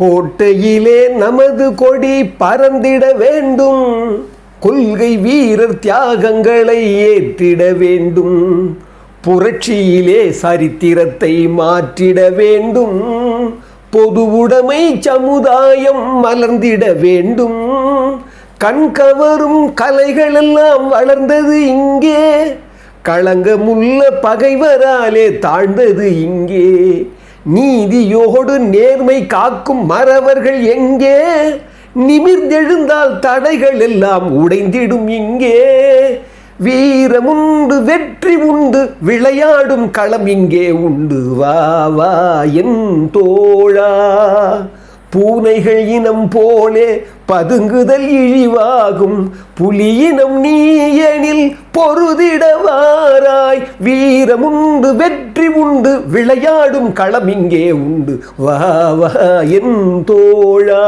கோட்டையிலே நமது கொடி பறந்திட வேண்டும். கொள்கை வீரர் தியாகங்களை ஏற்றிட வேண்டும். புரட்சியிலே சரித்திரத்தை மாற்றிட வேண்டும். பொது உடைமை சமுதாயம் மலர்ந்திட வேண்டும். கண்கவரும் கலைகள் எல்லாம் வளர்ந்தது இங்கே. களங்கமுள்ள பகைவராலே தாழ்ந்தது இங்கே. நீதியோடு நேர்மை காக்கும் மறவர்கள் எங்கே? நிமிர்ந்தெழுந்தால் தடைகள் எல்லாம் உடைந்திடும் இங்கே. வீரமுண்டு வெற்றி உண்டு விளையாடும் களம் இங்கே உண்டு. வா வா என் தோழா. பூனைகள் இனம் போலே பதுங்குதல் இழிவாகும். புலியினம் நீயனில் பொருதிடவாராய். வீரமுண்டு வெற்றி உண்டு விளையாடும் களம் இங்கே உண்டு. வா வா என் தோழா.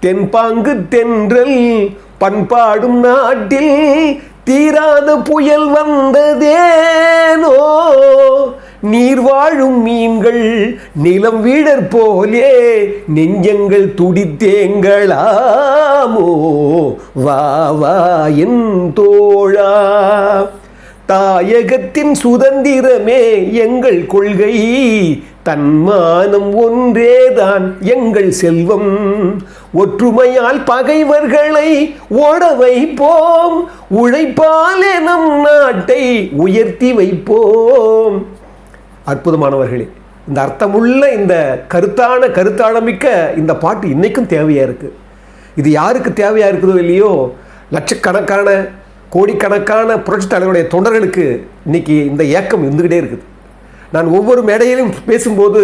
தென்பாங்கு தென்றல் பண்பாடும் நாட்டில் தீராத புயல் வந்ததே. வாழும் மீன்கள் நிலம் வீடர் போலே நெஞ்சங்கள் துடித்தேங்களாமோ. வா வா என் தோழா. தாயகத்தின் சுதந்திரமே எங்கள் கொள்கை. தன்மானம் ஒன்றேதான் எங்கள் செல்வம். ஒற்றுமையால் பகைவர்களை ஓட வைப்போம். உழைப்பாலே நம் நாட்டை உயர்த்தி வைப்போம். அற்புதமானவர்களே. இந்த அர்த்தமுள்ள இந்த கருத்தான கருத்தாழமிக்க இந்த பாட்டு இன்றைக்கும் தேவையாக இருக்குது இது யாருக்கு தேவையாக இருக்குதோ இல்லையோ லட்சக்கணக்கான கோடிக்கணக்கான புரட்சித் தலைவருடைய தொண்டர்களுக்கு இன்றைக்கி இந்த ஏக்கம் இருந்துக்கிட்டே இருக்குது. நான் ஒவ்வொரு மேடையிலும் பேசும்போது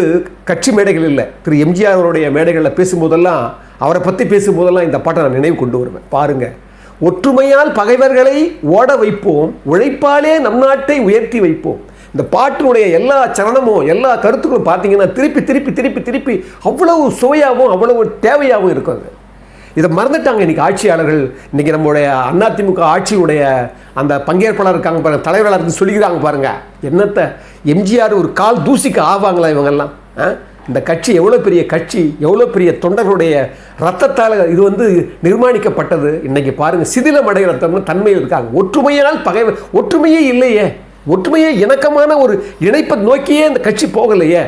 கட்சி மேடைகள் இல்லை திரு எம்ஜிஆர் அவருடைய மேடைகளில் பேசும்போதெல்லாம் அவரை பற்றி பேசும்போதெல்லாம் இந்த பாட்டை நான் நினைவு கொண்டு வருவேன். பாருங்கள் ஒற்றுமையால் பகைவர்களை ஓட வைப்போம் உழைப்பாலே நம் நாட்டை உயர்த்தி வைப்போம். இந்த பாட்டினுடைய எல்லா சரணமும் எல்லா கருத்துக்களும் பார்த்தீங்கன்னா திருப்பி திருப்பி திருப்பி திருப்பி அவ்வளவு சுவையாகவும் அவ்வளவு தேவையாகவும் இருக்கும் அது. இதை மறந்துட்டாங்க இன்றைக்கி ஆட்சியாளர்கள். இன்றைக்கி நம்மளுடைய அதிமுக ஆட்சியுடைய அந்த பங்கேற்பாளர் இருக்காங்க பாருங்க தலைவர்களாக இருந்து சொல்லிக்கிறாங்க பாருங்கள் என்னத்தை எம்ஜிஆர் ஒரு கால் தூசிக்கு ஆவாங்களா இவங்கெல்லாம்? ஆ? இந்த கட்சி எவ்வளோ பெரிய கட்சி எவ்வளோ பெரிய தொண்டர்களுடைய ரத்தத்தால் இது வந்து நிர்மாணிக்கப்பட்டது. இன்றைக்கி பாருங்கள் சிதிலம் அடைகிற தன்மையில் இருக்காங்க. ஒற்றுமையால் பகை ஒற்றுமையே இல்லையே. ஒற்றுமையே இணக்கமான ஒரு இணைப்பை நோக்கியே இந்த கட்சி போகலையே.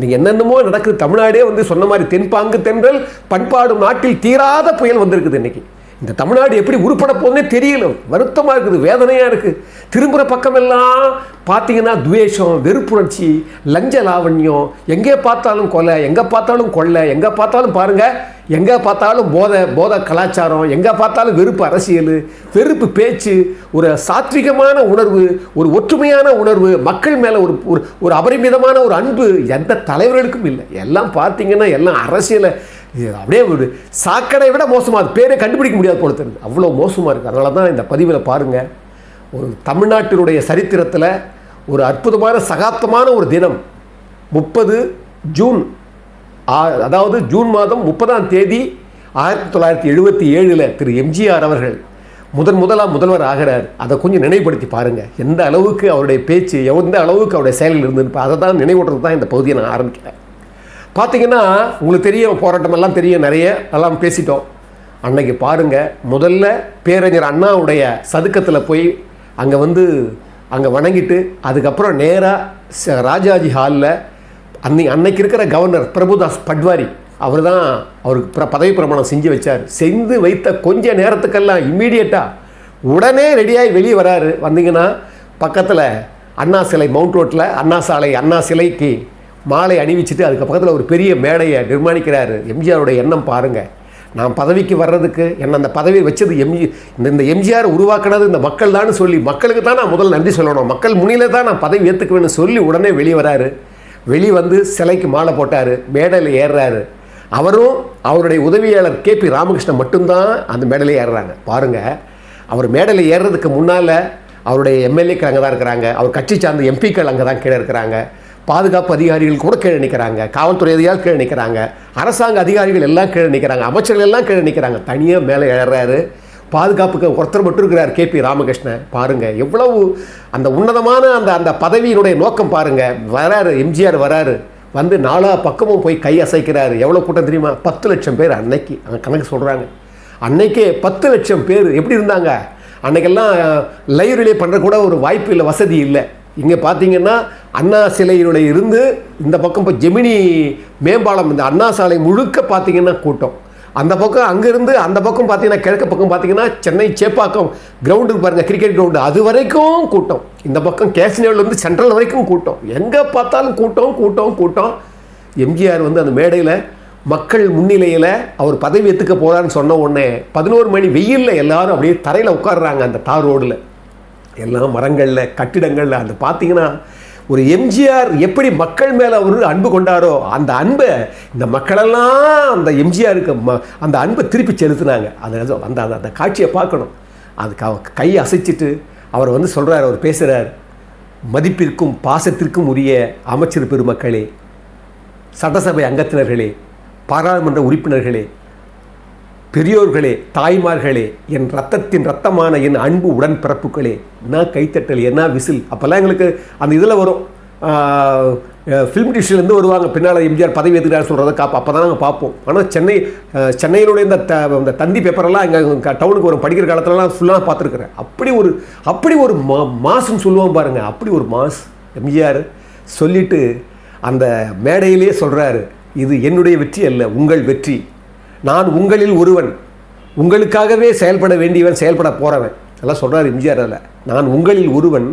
நீங்கள் என்னென்னமோ நடக்குது. தமிழ்நாடே வந்து சொன்ன மாதிரி தென்பாங்கு தென்றல் பண்பாடும் நாட்டில் தீராத புயல் வந்திருக்குது இன்னைக்கு. இந்த தமிழ்நாடு எப்படி உருப்பட போகுதுன்னே தெரியல. வருத்தமாக இருக்குது வேதனையாக இருக்குது திரும்புகிற பக்கமெல்லாம் பார்த்தீங்கன்னா துவேஷம் வெறுப்புணர்ச்சி லஞ்ச லாவண்யம். எங்கே பார்த்தாலும் கொலை எங்கே பார்த்தாலும் கொள்ளை எங்கே பார்த்தாலும் பாருங்கள் எங்கே பார்த்தாலும் போதை போதை கலாச்சாரம் எங்கே பார்த்தாலும் வெறுப்பு அரசியல் வெறுப்பு பேச்சு ஒரு சாத்விகமான உணர்வு ஒரு ஒற்றுமையான உணர்வு மக்கள் மேலே ஒரு ஒரு ஒரு அபரிமிதமான ஒரு அன்பு எந்த தலைவர்களுக்கும் இல்லை. எல்லாம் பார்த்தீங்கன்னா எல்லாம் அரசியலை இது அப்படியே ஒரு சாக்கடை விட மோசமாக அது பேரே கண்டுபிடிக்க முடியாது போல தெரியுது. அவ்வளோ மோசமாக இருக்குது அதனால தான் இந்த பதிவில் பாருங்கள் ஒரு தமிழ்நாட்டினுடைய சரித்திரத்தில் ஒரு அற்புதமான சகாப்தமான ஒரு தினம். முப்பது ஜூன் ஆ- அதாவது ஜூன் மாதம் முப்பதாம் தேதி ஆயிரத்தி தொள்ளாயிரத்தி எழுபத்தி ஏழில் திரு எம்ஜிஆர் அவர்கள் முதன் முதலாக முதல்வர் ஆகிறார். அதை கொஞ்சம் நினைவுபடுத்தி பாருங்கள் எந்த அளவுக்கு அவருடைய பேச்சு எந்த அளவுக்கு அவருடைய செயலில் இருந்துன்னு அதை தான் நினைவூட்டுறது தான் இந்த பகுதியை நான் ஆரம்பிக்கிறேன். பார்த்தீங்கன்னா உங்களுக்கு தெரியும் போராட்டம் எல்லாம் தெரியும் நிறைய எல்லாம் பேசிட்டோம். அன்னைக்கு பாருங்கள் முதல்ல பேரறிஞர் அண்ணாவுடைய சதுக்கத்தில் போய் அங்கே வந்து அங்கே வணங்கிட்டு அதுக்கப்புறம் நேராக ராஜாஜி ஹாலில் அன்னை அன்னைக்கு இருக்கிற கவர்னர் பிரபுதாஸ் பட்வாரி அவர் தான் அவருக்கு பிர- பதவி பிரமாணம் செஞ்சு வச்சார். செஞ்சு வைத்த கொஞ்ச நேரத்துக்கெல்லாம் இம்மீடியட்டாக உடனே ரெடியாகி வெளியே வராரு. வந்தீங்கன்னா பக்கத்தில் அண்ணா சிலை மவுண்ட் ரோட்டில் அண்ணா சாலை அண்ணா சிலைக்கு மாலை அணிவிச்சிட்டு அதுக்கு பக்கத்தில் ஒரு பெரிய மேடையை நிர்மாணிக்கிறாரு எம்ஜிஆருடைய எண்ணம் பாருங்கள் நான் பதவிக்கு வர்றதுக்கு என்ன அந்த பதவி வச்சது எம்ஜி இந்த இந்த எம்ஜிஆர் உருவாக்குனது இந்த மக்கள் தான் சொல்லி மக்களுக்கு தான் நான் முதல்ல நன்றி சொல்லணும். மக்கள் முன்னில தான் நான் பதவி ஏற்றுக்குவேன்னு சொல்லி உடனே வெளியே வராரு. வெளியே வந்து சிலைக்கு மாலை போட்டார் மேடையில் ஏறுறாரு. அவரும் அவருடைய உதவியாளர் கே பி ராமகிருஷ்ணன் மட்டும்தான் அந்த மேடையில் ஏறுறாங்க. பாருங்கள் அவர் மேடையில் ஏறுறதுக்கு முன்னால் அவருடைய எம்எல்ஏக்கள் அங்கே தான் இருக்கிறாங்க. அவர் கட்சி சார்ந்த எம்பிக்கள் அங்கே தான் கீழே இருக்கிறாங்க. பாதுகாப்பு அதிகாரிகள் கூட கீழே நிற்கிறாங்க காவல்துறை அதிகாரிகள் கீழே நிற்கிறாங்க அரசாங்க அதிகாரிகள் எல்லாம் கீழே நிற்கிறாங்க அமைச்சர்கள் எல்லாம் கீழே நிற்கிறாங்க தனியாக மேலே எழுறாரு பாதுகாப்புக்கு ஒருத்தர் மட்டும் இருக்கிறார் கே பி ராமகிருஷ்ணன். பாருங்கள் எவ்வளவு அந்த உன்னதமான அந்த அந்த பதவியினுடைய நோக்கம் பாருங்கள் வராரு எம்ஜிஆர் வராரு. வந்து நாலா பக்கமும் போய் கை அசைக்கிறாரு. எவ்வளோ கூட்டம் தெரியுமா? பத்து லட்சம் பேர் அன்னைக்கு. அங்கே கணக்கு சொல்கிறாங்க அன்னைக்கே பத்து லட்சம் பேர் எப்படி இருந்தாங்க? அன்றைக்கெல்லாம் லைவ் ரிலே பண்ணுற கூட ஒரு வாய்ப்பு இல்லை வசதி இல்லை. இங்கே பார்த்தீங்கன்னா அண்ணா சிலையினுடைய இருந்து இந்த பக்கம் இப்போ ஜெமினி மேம்பாலம் இந்த அண்ணா சாலை முழுக்க பார்த்தீங்கன்னா கூட்டம். அந்த பக்கம் அங்கேருந்து அந்த பக்கம் பார்த்தீங்கன்னா கிழக்கு பக்கம் பார்த்தீங்கன்னா சென்னை சேப்பாக்கம் கிரவுண்டுக்கு பாருங்கள் கிரிக்கெட் கிரவுண்டு அது வரைக்கும் கூட்டம். இந்த பக்கம் கேசினேவிலேருந்து சென்ட்ரல் வரைக்கும் கூட்டம். எங்கே பார்த்தாலும் கூட்டம் கூட்டம் கூட்டம். எம்ஜிஆர் வந்து அந்த மேடையில் மக்கள் முன்னிலையில் அவர் பதவி எடுத்துக்க போகிறான்னு சொன்ன உடனே பதினோரு மணி வெயிலில் எல்லாரும் அப்படியே தரையில் உட்காடுறாங்க அந்த தார் ரோடில். எல்லாம் மரங்களில் கட்டிடங்களில். அது பார்த்தீங்கன்னா ஒரு எம்ஜிஆர் எப்படி மக்கள் மேலே அவர் அன்பு கொண்டாரோ அந்த அன்பை இந்த மக்களெல்லாம் அந்த எம்ஜிஆருக்கு ம அந்த அன்பை திருப்பி செலுத்துனாங்க. அந்த அந்த அந்த அந்த காட்சியை பார்க்கணும். அதுக்கு அவர் கை அசைச்சிட்டு அவர் வந்து சொல்கிறார் அவர் பேசுகிறார் மதிப்பிற்கும் பாசத்திற்கும் உரிய அமைச்சர் பெருமக்களே சட்டசபை அங்கத்தினர்களே பாராளுமன்ற உறுப்பினர்களே பெரியோர்களே தாய்மார்களே என் ரத்தத்தின் ரத்தமான என் அன்பு உடன்பிறப்புகளே என்ன கைத்தட்டல் என்ன விசில்? அப்போல்லாம் எங்களுக்கு அந்த இதில் வரும். ஃபிலிம் டிவிஷன்லேருந்து வருவாங்க. பின்னால் எம்ஜிஆர் பதவி ஏற்றுக்கிறார் சொல்கிறத காப்போம் அப்போ தான் நாங்கள் பார்ப்போம். ஆனால் சென்னை அஹ், சென்னையினுடைய இந்த த இந்த தந்தி பேப்பரெல்லாம் இங்கே டவுனுக்கு வரும். படிக்கிற காலத்துலலாம் ஃபுல்லாக பார்த்துருக்குறேன். அப்படி ஒரு அப்படி ஒரு மா மாசுன்னு சொல்லுவோம் பாருங்கள் அப்படி ஒரு மாஸ் எம்ஜிஆர் சொல்லிவிட்டு அந்த மேடையிலே சொல்கிறாரு இது என்னுடைய வெற்றி அல்ல உங்கள் வெற்றி. நான் உங்களில் ஒருவன். உங்களுக்காகவே செயல்பட வேண்டியவன் செயல்பட போகிறவன் எல்லாம் சொல்கிறார் எம்ஜிஆர் அதில். நான் உங்களில் ஒருவன்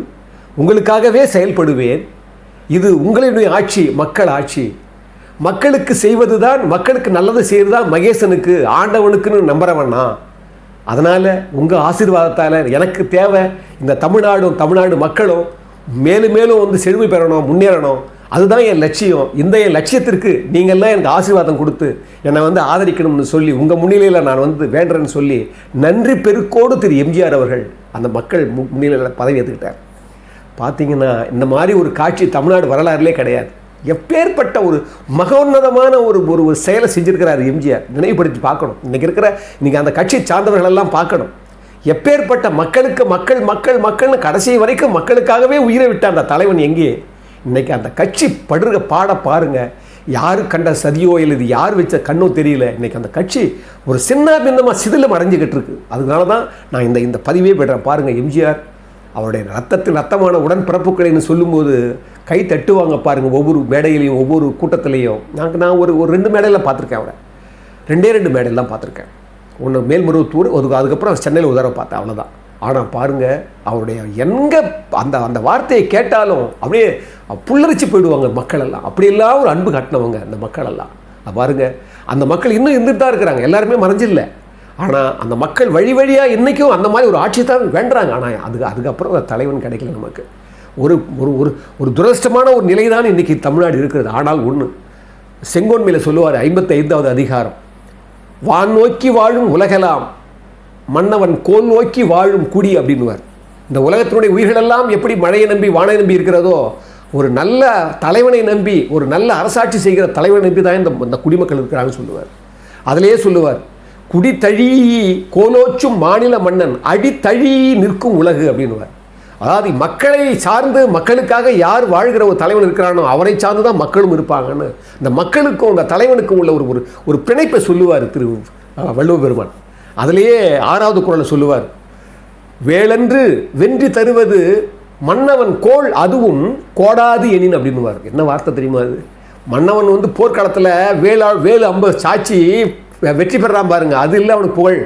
உங்களுக்காகவே செயல்படுவேன். இது உங்களினுடைய ஆட்சி மக்கள் ஆட்சி. மக்களுக்கு செய்வது தான் மக்களுக்கு நல்லது செய்வது தான் மகேசனுக்கு ஆண்டவனுக்குன்னு நம்புறவனா அதனால் உங்கள் ஆசீர்வாதத்தால் எனக்கு தேவை இந்த தமிழ்நாடும் தமிழ்நாடு மக்களும் மேலும் மேலும் வந்து செழுமை பெறணும் முன்னேறணும். அதுதான் என் லட்சியம். இந்த என் லட்சியத்திற்கு நீங்கள்லாம் எனக்கு ஆசீர்வாதம் கொடுத்து என்னை வந்து ஆதரிக்கணும்னு சொல்லி உங்கள் முன்னிலையில் நான் வந்து வேண்டுறேன்னு சொல்லி நன்றி பெருக்கோடு திரு எம்ஜிஆர் அவர்கள் அந்த மக்கள் மு- முன்னிலையில் பதவி ஏற்றுக்கிட்டார் பார்த்தீங்கன்னா இந்த மாதிரி ஒரு காட்சி தமிழ்நாடு வரலாறுலே கிடையாது. எப்பேற்பட்ட ஒரு மகோன்னதமான ஒரு ஒரு ஒரு செயலை செஞ்சுருக்கிறார் எம்ஜிஆர். நினைவுபடுத்தி பார்க்கணும். இன்றைக்கி இருக்கிற இன்றைக்கி அந்த கட்சி சார்ந்தவர்களெல்லாம் பார்க்கணும். எப்பேற்பட்ட மக்களுக்கு மக்கள் மக்கள் மக்கள்னு கடைசி வரைக்கும் மக்களுக்காகவே உயிரை விட்டார் அந்த தலைவன் எங்கே? இன்றைக்கி அந்த கட்சி படுற பாட பாருங்கள் யாரு கண்ட சதியோ இல்லை இது யார் வச்ச கண்ணோ தெரியல. இன்னைக்கு அந்த கட்சி ஒரு சின்ன பின்னமாக சிதிலம் அடைஞ்சிக்கிட்டு இருக்கு. அதனால தான் நான் இந்த இந்த பதிவே பெற்றேன் பாருங்கள் எம்ஜிஆர் அவருடைய ரத்தத்தின் ரத்தமான உடன்பிறப்புகளைன்னு சொல்லும்போது கை தட்டுவாங்க பாருங்கள் ஒவ்வொரு மேடையிலையும் ஒவ்வொரு கூட்டத்திலையும். நாங்கள் நான் ஒரு ஒரு ரெண்டு மேடையில் பார்த்துருக்கேன் அவரை. ரெண்டே ரெண்டு மேடையில் தான் பார்த்துருக்கேன். ஒன்று மேல்மருவத்தூர் அதுக்கு அதுக்கப்புறம் சென்னையில் உதர பார்த்தேன் அவ்வளோதான் ஆனால் பாருங்கள் அவருடைய எங்கே அந்த அந்த வார்த்தையை கேட்டாலும் அப்படியே புல்லரிச்சு போயிடுவாங்க மக்களெல்லாம். அப்படியெல்லாம் ஒரு அன்பு காட்டினவங்க அந்த மக்களெல்லாம். அது பாருங்க அந்த மக்கள் இன்னும் இருந்துட்டு தான் இருக்கிறாங்க. எல்லாருமே மறைஞ்சில்லை. ஆனால் அந்த மக்கள் வழி வழியாக இன்றைக்கும் அந்த மாதிரி ஒரு ஆட்சி தான் வேண்டுறாங்க. ஆனால் அதுக்கு அதுக்கப்புறம் ஒரு தலைவன் கிடைக்கல நமக்கு. ஒரு ஒரு ஒரு ஒரு துரதிருஷ்டமான ஒரு நிலை தான் இன்றைக்கி தமிழ்நாடு இருக்கிறது. ஆனால் ஒன்று செங்கோன்மையில் சொல்லுவார் ஐம்பத்தைந்தாவது அதிகாரம். வான் நோக்கி வாழும் உலகெல்லாம் மன்னவன் கோல் நோக்கி வாழும் குடி அப்படின்னுவார். இந்த உலகத்தினுடைய உயிர்களெல்லாம் எப்படி மழையை நம்பி வானை நம்பி இருக்கிறதோ ஒரு நல்ல தலைவனை நம்பி ஒரு நல்ல அரசாட்சி செய்கிற தலைவனை நம்பி தான் இந்த இந்த குடிமக்கள் இருக்கிறாங்கன்னு சொல்லுவார். அதிலேயே சொல்லுவார் குடி தழி கோலோச்சும் மாநில மன்னன் அடி தழி நிற்கும் உலகு அப்படின்வார் அதாவது மக்களை சார்ந்து மக்களுக்காக யார் வாழ்கிற ஒரு தலைவன் இருக்கிறானோ அவரை சார்ந்து தான் மக்களும் இருப்பாங்கன்னு இந்த மக்களுக்கும் அந்த தலைவனுக்கும் உள்ள ஒரு ஒரு ஒரு பிணைப்பை சொல்லுவார் திரு வள்ளுவ பெருமான். அதிலேயே ஆறாவது குரலை சொல்லுவார் வேளன்று வென்றி தருவது மன்னவன் கோள் அதுவும் கோடாது எனின் அப்படின்னுவார். என்ன வார்த்தை தெரியுமா அது? மன்னவன் வந்து போர்க்களத்தில் வேலா வேலு அம்ப சாட்சி வெற்றி பெறான் பாருங்க அது இல்லை அவனுக்கு புகழ்.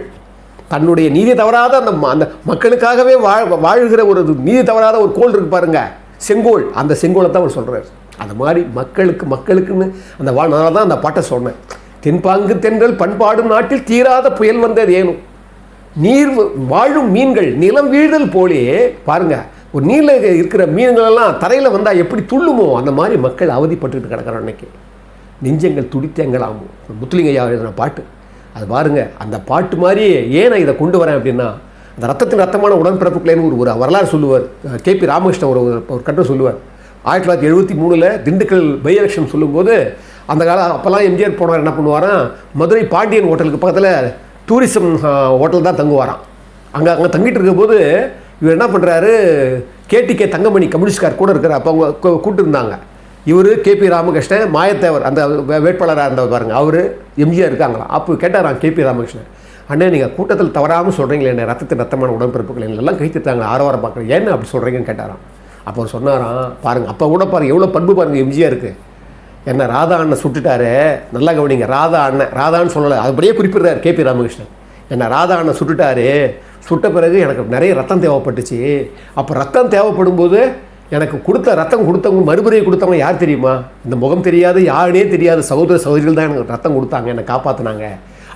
தன்னுடைய நீதி தவறாத அந்த அந்த மக்களுக்காகவே வாழ் வாழ்கிற ஒரு நீதி தவறாத ஒரு கோல் இருக்கு பாருங்க. செங்கோல். அந்த செங்கோலை தான் அவர் சொல்கிறார் அந்த மாதிரி மக்களுக்கு மக்களுக்குன்னு அந்த வாழ் நான் தான் அந்த பாட்டை சொன்னேன். தென்பாங்கு தென்றல் பண்பாடும் நாட்டில் தீராத புயல் வந்தது ஏனும் நீர் வாழும் மீன்கள் நிலம் வீழ்தல் போலே பாருங்க. ஒரு நீரில் இருக்கிற மீன்களெல்லாம் தரையில் வந்தால் எப்படி துள்ளுமோ அந்த மாதிரி மக்கள் அவதிப்பட்டுக்கிட்டு கிடக்குறோம் அன்னைக்கு. நெஞ்சங்கள் துடித்தேங்களாமோ முத்துலிங்கையா எழுதின பாட்டு. அது பாருங்கள் அந்த பாட்டு மாதிரி ஏன் நான் இதை கொண்டு வரேன் அப்படின்னா அந்த ரத்தத்தின் ரத்தமான உடன்பிறப்புகளேன்னு ஒரு ஒரு வரலாறு சொல்லுவார். கேபி ராமகிருஷ்ணன் ஒரு ஒரு- கட்டம் சொல்லுவார். ஆயிரத்தி தொள்ளாயிரத்தி எழுபத்தி மூணில் திண்டுக்கல் பை எலெக்ஷன் சொல்லும்போது அந்த காலம் அப்போல்லாம் எம்ஜிஆர் போனவர் என்ன பண்ணுவாராம்? மதுரை பாண்டியன் ஹோட்டலுக்கு பக்கத்தில் டூரிசம் ஹோட்டல் தான் தங்குவாராம். அங்கே அங்கே தங்கிட்டு இருக்கும்போது இவர் என்ன பண்ணுறாரு கேடிகே தங்கமணி கம்யூனிஸ்ட்கார் கூட இருக்கிற அப்போ அவங்க கூ- கூப்பிட்டு இருந்தாங்க இவர் கேபி ராமகிருஷ்ணன் மாயத்தேவர் அந்த வேட்பாளராக இருந்தவர் பாருங்கள் அவர் எம்ஜிஆர் இருக்காங்களாம் அப்போ கேட்டாராம் கேபி ராமகிருஷ்ணன். அண்ணே நீங்கள் கூட்டத்தில் தவறாமல் சொல்கிறீங்களே என்ன ரத்தத்தின் ரத்தமான உடன்பிறப்புகள் எல்லாம் கைத்திட்டாங்க ஆரவாரம் பார்க்குறேன் ஏன்னு அப்படி சொல்கிறீங்கன்னு கேட்டாராம். அப்போ அவர் சொன்னாராம் பாருங்கள் அப்போ கூட பாருங்கள் எவ்வளோ பண்பு பாருங்கள் எம்ஜிஆருக்கு என்ன ராதா அண்ணன் சுட்டுட்டாரு. நல்லா கவனிங்க ராதா அண்ணன் ராதான்னு சொல்லலை அதுபடியே குறிப்பிடுறாரு கேபி ராமகிருஷ்ணன். என்ன ராதா அண்ணன் சுட்டுட்டாரு. சுட்ட பிறகு எனக்கு நிறைய ரத்தம் தேவைப்பட்டுச்சு. அப்போ ரத்தம் தேவைப்படும் போது எனக்கு கொடுத்த ரத்தம் கொடுத்தவங்க மறுபடியும் கொடுத்தவங்க யார் தெரியுமா? இந்த முகம் தெரியாது யாருனே தெரியாத சகோதர சகோதரிகள் தான் எனக்கு ரத்தம் கொடுத்தாங்க என்னை காப்பாற்றினாங்க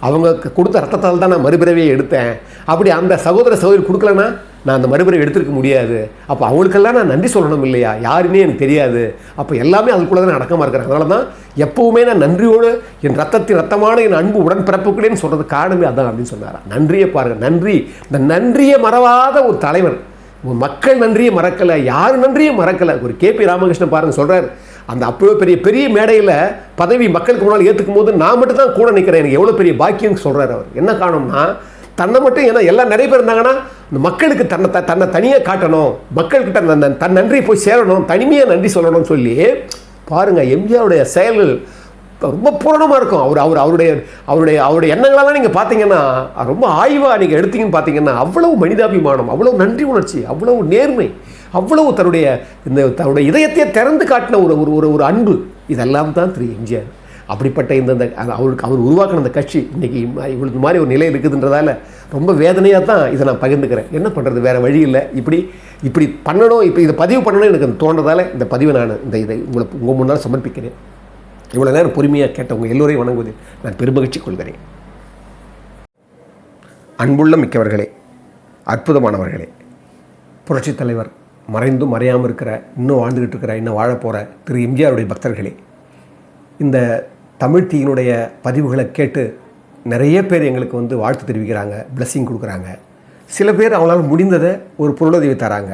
அவங்க கொடுத்த ரத்தத்தால் தான் நான் மறுபிறவியை எடுத்தேன். அப்படி அந்த சகோதர சகோதரி கொடுக்கலனா நான் அந்த மறுபிறவி எடுத்திருக்க முடியாது. அப்போ அவங்களுக்கெல்லாம் நான் நன்றி சொல்லணும் இல்லையா? யாருன்னே எனக்கு தெரியாது. அப்போ எல்லாமே அதுக்குள்ளே தான் அடக்கமாக இருக்கிறேன். அதனால தான் எப்போவுமே நான் நன்றியோடு என் ரத்தத்தின் ரத்தமான என் அன்பு உடன்பிறப்புகளேன்னு சொல்கிறது காரணமே அதான் அப்படின்னு சொன்னார்? நன்றியை பாருங்கள் நன்றி இந்த நன்றியை மறவாத ஒரு தலைவர் மக்கள் நன்றியை மறக்கலை யார் நன்றியும் மறக்கலை. ஒரு கேபி ராமகிருஷ்ணன் பாருங்க சொல்கிறார் அந்த அப்போ பெரிய பெரிய மேடையில் பதவி மக்களுக்கு முன்னால் ஏற்றுக்கும் போது நான் மட்டும் தான் கூட நிற்கிறேன் எனக்கு எவ்வளோ பெரிய பாக்கியம் சொல்கிறார் அவர். என்ன காரணம்னா தன்னை மட்டும் ஏன்னா எல்லாம் நிறைய பேர் இருந்தாங்கன்னா இந்த மக்களுக்கு தன்னை த- தன்னை தனியாக காட்டணும். மக்கள்கிட்ட தன் நன்றி போய் சேரணும். தனிமையாக நன்றி சொல்லணும்னு சொல்லி பாருங்கள் எம்ஜிஆருடைய செயல்கள் ரொம்ப பூரணமாக இருக்கும். அவர் அவர் அவருடைய அவருடைய அவருடைய எண்ணங்களெல்லாம் நீங்கள் பார்த்தீங்கன்னா ரொம்ப ஆய்வாக நீங்கள் எடுத்தீங்கன்னு பார்த்தீங்கன்னா அவ்வளவு மனிதாபிமானம் அவ்வளவு நன்றி உணர்ச்சி அவ்வளவு நேர்மை அவ்வளவு தன்னுடைய இந்த தன்னுடைய இதயத்தையே திறந்து காட்டின ஒரு ஒரு ஒரு ஒரு அன்பு. இதெல்லாம் தான் திரு எம்ஜிஆர். அப்படிப்பட்ட இந்த அவருக்கு அவர் உருவாக்கின அந்த கட்சி இன்றைக்கி இவ்வளவு மாதிரி ஒரு நிலை இருக்குதுன்றதால ரொம்ப வேதனையாக தான் இதை நான் பகிர்ந்துக்கிறேன். என்ன பண்ணுறது வேறு வழி இல்லை. இப்படி இப்படி பண்ணணும் இப்போ இதை பதிவு பண்ணணும் எனக்கு தோன்றதால் இந்த பதிவை நான் இந்த இதை உங்களை உங்கள் முன்னால் சமர்ப்பிக்கிறேன். இவ்வளோ நேரம் பொறுமையாக கேட்டவங்க எல்லோரையும் வணங்குவதில் நான் பெருமகிழ்ச்சி கொள்கிறேன். அன்புள்ள மிக்கவர்களே அற்புதமானவர்களே புரட்சித் தலைவர் மறைந்தும் மறையாமல் இருக்கிற இன்னும் வாழ்ந்துக்கிட்டு இருக்கிற இன்னும் வாழப் போகிற திரு எம்ஜிஆருடைய பக்தர்களே இந்த தமிழ் தீயினுடைய பதிவுகளை கேட்டு நிறைய பேர் எங்களுக்கு வந்து வாழ்த்து தெரிவிக்கிறாங்க பிளஸ்ஸிங் கொடுக்குறாங்க. சில பேர் அவங்களால முடிந்ததை ஒரு பொருளுதவி தராங்க.